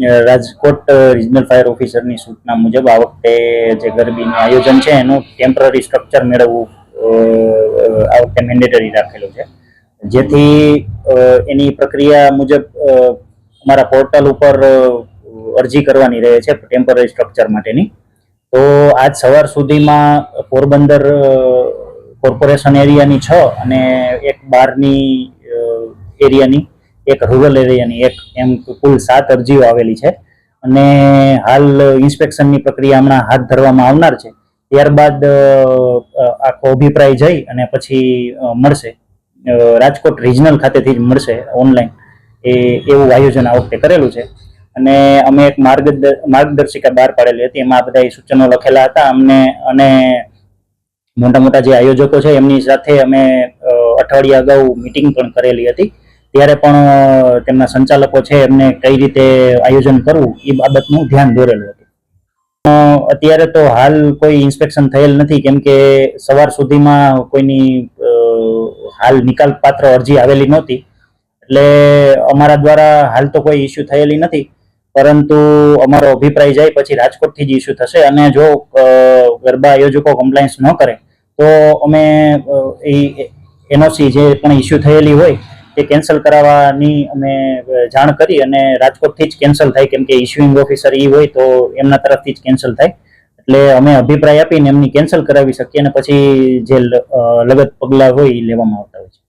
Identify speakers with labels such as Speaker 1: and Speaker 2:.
Speaker 1: Rajkot regional fire ઓફિસરની સૂચના મુજબ આ વખતે જે ગરબીનું આયોજન છે, એનું ટેમ્પરરી સ્ટ્રક્ચર મેળવવું આ વખતે મેન્ડેટરી રાખેલું છે. જેથી એની પ્રક્રિયા મુજબ અમારા પોર્ટલ ઉપર અરજી કરવાની રહે છે ટેમ્પરરી સ્ટ્રક્ચર માટેની. તો આજ સવાર સુધીમાં પોરબંદર કોર્પોરેશન એરિયાની છ અને એક બારની એરિયાની એક રૂરલ એરિયાની એક એમ કુલ સાત અરજીઓ આવેલી છે. અને હાલ ઇન્સ્પેક્શનની પ્રક્રિયા હમણાં હાથ ધરવામાં આવનાર છે. ત્યારબાદ આખો અભિપ્રાય જઈ અને પછી મળશે. રાજકોટ રિજનલ ખાતેથી જ મળશે ઓનલાઈન. એ, એવું આયોજન આ વખતે કરેલું છે. અને અમે એક માર્ગ માર્ગદર્શિકા બહાર પાડેલી હતી. એમાં બધા સૂચનો લખેલા હતા. અમને, અને મોટા મોટા જે આયોજકો છે, એમની સાથે અમે અઠવાડિયા અગાઉ મિટિંગ પણ કરેલી હતી. ત્યારે પણ તેમના સંચાલકો છે એમને કઈ રીતે આયોજન કરવું, એ બાબતનું ધ્યાન દોરેલું હતું. અત્યારે તો હાલ કોઈ ઇન્સ્પેક્શન થયેલ નથી, કેમ કે સવાર સુધીમાં કોઈની હાલ નિકાલ પાત્ર અરજી આવેલી નહોતી. એટલે અમારા દ્વારા હાલ તો કોઈ ઇસ્યુ થયેલી નથી, પરંતુ અમારો અભિપ્રાય જાય પછી રાજકોટથી જ ઇસ્યુ થશે. અને જો ગરબા આયોજકો કમ્પ્લાયન્સ ન કરે, તો અમે એ એનઓસી જે પણ ઇસ્યુ થયેલી હોય તે કેન્સલ કરાવવાની અમે જાણ કરી અને રાજકોટથી જ કેન્સલ થાય. કેમ કે ઇસ્યુઇંગ ઓફિસર એ હોય તો એમના તરફથી જ કેન્સલ થાય. એટલે અમે અભિપ્રાય આપીને એમની કેન્સલ કરાવી શકીએ અને પછી જે લગત પગલાં હોય એ લેવામાં આવતા હોય છે.